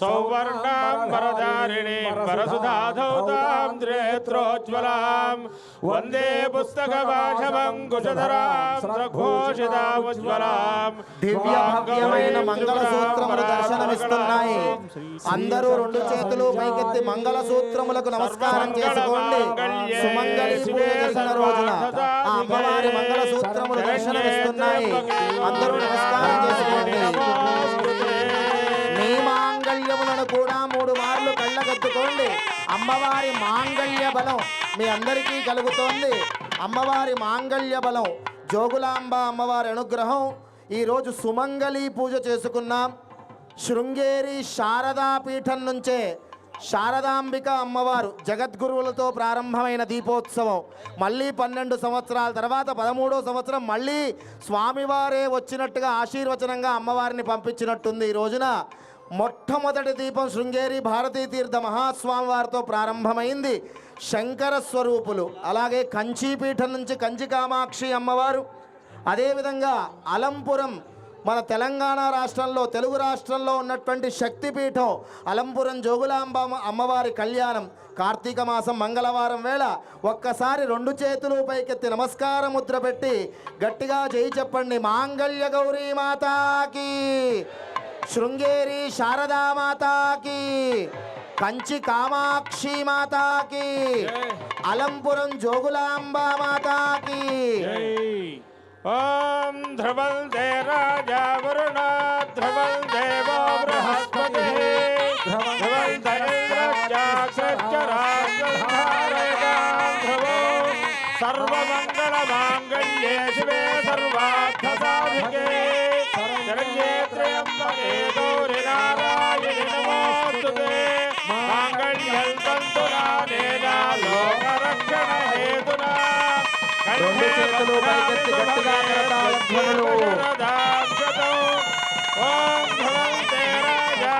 సౌవర్ణాంబరధారిణీం వరసుధాధౌతాం త్రేత్రోజ్వలాం వందే పుస్తకవాశమంకుశధరాం సఘోషితాముజ్వలాం దివ్య భవ్యమైన మంగళ సూత్రములు దర్శనమిస్తున్నాయి అందరూ రెండు చేతులు పైకెత్తి మంగళ సూత్రములకు నమస్కారం చేసుకోండి. సుమంగళి పూజ చేసిన రోజున ఆ అమ్మవారి దర్శనమిస్తున్నాయి. అందరూ నమస్కారం చేసుకోండి. కూడా మూడు మార్లు కళ్ళగత్తుకోండి అమ్మవారి మాంగళ్య బలం మీ అందరికీ కలుగుతోంది. అమ్మవారి మాంగళ్య బలం జోగులాంబ అమ్మవారి అనుగ్రహం. ఈరోజు సుమంగళి పూజ చేసుకున్నాం. శృంగేరి శారదా పీఠం నుంచే శారదాంబిక అమ్మవారు జగద్గురువులతో ప్రారంభమైన దీపోత్సవం. మళ్ళీ పన్నెండు సంవత్సరాల తర్వాత పదమూడో సంవత్సరం మళ్ళీ స్వామివారే వచ్చినట్టుగా ఆశీర్వచనంగా అమ్మవారిని పంపించినట్టుంది ఈ రోజున. మొట్టమొదటి దీపం శృంగేరి భారతీ తీర్థ మహాస్వామి వారితో ప్రారంభమైంది. శంకర స్వరూపులు అలాగే కంచీపీఠం నుంచి కంచి కామాక్షి అమ్మవారు. అదేవిధంగా అలంపురం మన తెలంగాణ రాష్ట్రంలో తెలుగు రాష్ట్రంలో ఉన్నటువంటి శక్తిపీఠం అలంపురం జోగులాంబ అమ్మవారి కళ్యాణం కార్తీక మాసం మంగళవారం వేళ ఒక్కసారి రెండు చేతులు పైకెత్తి నమస్కార ముద్ర పెట్టి గట్టిగా చేయి చెప్పండి. మాంగళ్య గౌరీ మాతాకి! శృంగేరి శారదా మాతాకి కంచి కామాక్షి మాతాకి అలంపురం జోగులాంబ మాతాకి. ఓం ధ్రువం దే రాజా వరుణ ధ్రువం దేవో బృహస్పతి. ధ్రువం ధ్రువో సర్వమంగళ మాంగళ్యే శివే సర్వార్థ రెండు చేతులు పైకెత్తి గట్టిగా కరతాళ ధ్వనులు. ఓం ధ్రువంతే రాజా